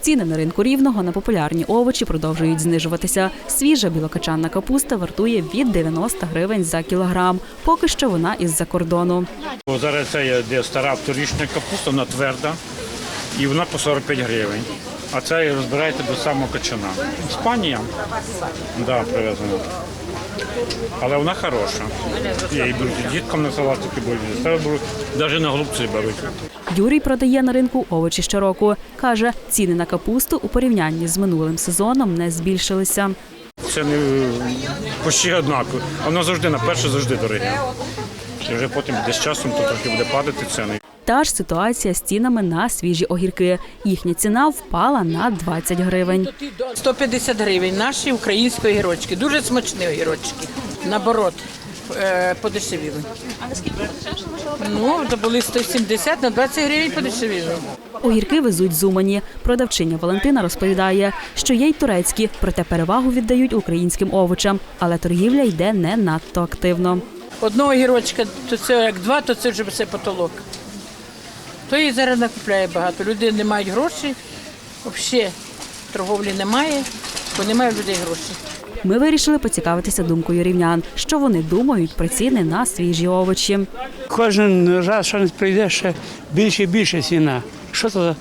Ціни на ринку рівного на популярні овочі продовжують знижуватися. Свіжа білокачанна капуста вартує від 90 гривень за кілограм. Поки що вона із-за кордону. Зараз це є де стара вторічна капуста, вона тверда, і вона по 45 гривень. А це розбираєте до самого качана. Іспанія, да, привезена. Але вона хороша. Я її беруть діткам на салатики беруть, себе беруть, навіть на голубці беруть. Юрій продає на ринку овочі щороку. Каже, ціни на капусту у порівнянні з минулим сезоном не збільшилися. Це не почти однаково. Вона Воно завжди на перше завжди дороге. І вже потім десь часом то трохи буде падати ціни. Та ж ситуація з цінами на свіжі огірки. Їхня ціна впала на 20 гривень. 150 гривень наші українські огірочки. Дуже смачні огірочки. Наоборот, е, подешевіли. А наскільки? Ну, то були 170, на 20 гривень подешевіли. Огірки везуть з Умані. Продавчиня Валентина розповідає, що є й турецькі, проте перевагу віддають українським овочам, але торгівля йде не надто активно. Одного огірочка, то це як два, то це вже все потолок. То її зараз накупляє багато. Люди не мають грошей, взагалі торговлі немає, бо немає в людей грошей. Ми вирішили поцікавитися думкою рівнян, що вони думають про ціни на свіжі овочі. Кожен раз, що не прийде, ще більше і більше ціна. Що це за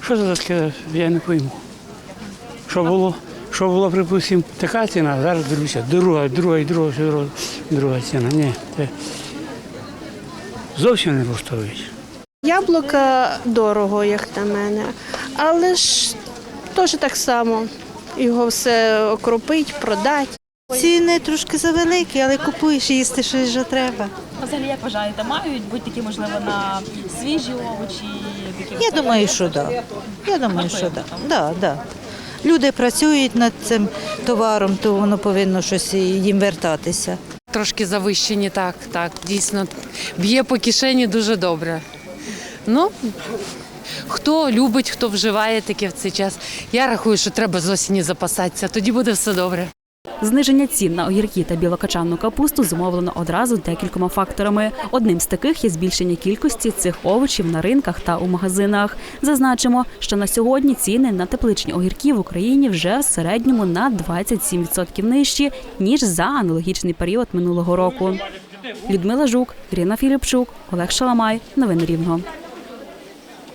що це за таке, я не пойму. Що було, що було, припустимо, така ціна, а зараз дивлюся, друга, друга, і друга, друга, друга ціна. Ні, це зовсім не влаштовують. Яблука дорого, як на мене, але ж теж так само. Його все окропить, продать. Ціни трошки завеликі, але купуєш їсти щось вже треба. А Взагалі, як вважаєте, мають бути такі, можливо, на свіжі овочі? Я думаю, що так. Да. Я думаю, що так. Да. Да, да. Люди працюють над цим товаром, то воно повинно щось їм вертатися. Трошки завищені, так, так, дійсно. Б'є по кишені дуже добре. Ну, хто любить, хто вживає таке в цей час. Я рахую, що треба з осені запасатися, тоді буде все добре. Зниження цін на огірки та білокачанну капусту зумовлено одразу декількома факторами. Одним з таких є збільшення кількості цих овочів на ринках та у магазинах. Зазначимо, що на сьогодні ціни на тепличні огірки в Україні вже в середньому на 27% нижчі ніж за аналогічний період минулого року. Людмила Жук, Ірина Філіпчук, Олег Шаламай. Новини Рівного.